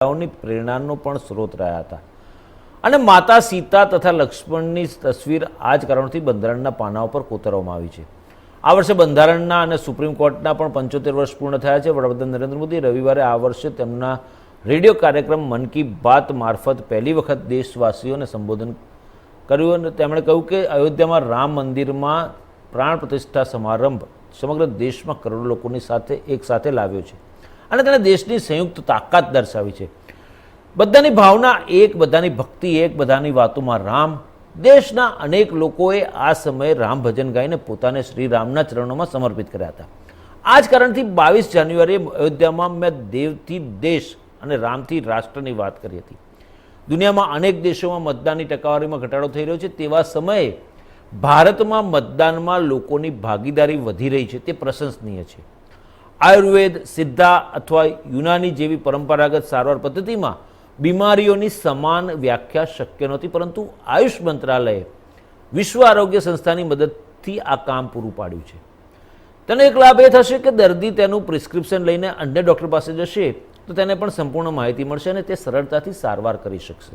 ની પ્રેરણાનો પણ સ્ત્રોત રહ્યા હતા. અને માતા સીતા તથા લક્ષ્મણની તસવીર આ જ કારણથી બંધારણના પાના ઉપર કોતરવામાં આવી છે. આ વર્ષે બંધારણના અને સુપ્રીમ કોર્ટના પણ પંચોતેર વર્ષ પૂર્ણ થયા છે. વડાપ્રધાન નરેન્દ્ર મોદી રવિવારે આ વર્ષે તેમના રેડિયો કાર્યક્રમ મન કી બાત મારફત પહેલી વખત દેશવાસીઓને સંબોધન કર્યું અને તેમણે કહ્યું કે અયોધ્યામાં રામ મંદિરમાં પ્રાણ પ્રતિષ્ઠા સમારંભ સમગ્ર દેશમાં કરોડો લોકોની સાથે, એક સાથે લાવ્યો છે. અને તેણે દેશની સંયુક્ત તાકાત દર્શાવી છે. બધાની ભાવના એક, બધાની ભક્તિ એક, બધાની વાતોમાં રામ. દેશના અનેક લોકોએ આ સમયે રામ ભજન ગાઈને પોતાને શ્રી રામના ચરણોમાં સમર્પિત કર્યા હતા. આ જ કારણથી બાવીસ જાન્યુઆરીએ અયોધ્યામાં મેં દેવથી દેશ અને રામથી રાષ્ટ્રની વાત કરી હતી. દુનિયામાં અનેક દેશોમાં મતદાનની ટકાવારીમાં ઘટાડો થઈ રહ્યો છે. તેવા સમયે ભારતમાં મતદાનમાં લોકોની ભાગીદારી વધી રહી છે. તે પ્રશંસનીય છે. આયુર્વેદ, સિદ્ધા અથવા યુનાની જેવી પરંપરાગત સારવાર પદ્ધતિમાં બીમારીઓની સમાન વ્યાખ્યા શક્ય નહોતી, પરંતુ આયુષ મંત્રાલયે વિશ્વ આરોગ્ય સંસ્થાની મદદથી આ કામ પૂરું પાડ્યું છે. તેનો એક લાભ એ થશે કે દર્દી તેનું પ્રિસ્ક્રિપ્શન લઈને અન્ય ડૉક્ટર પાસે જશે તો તેને પણ સંપૂર્ણ માહિતી મળશે અને તે સરળતાથી સારવાર કરી શકશે.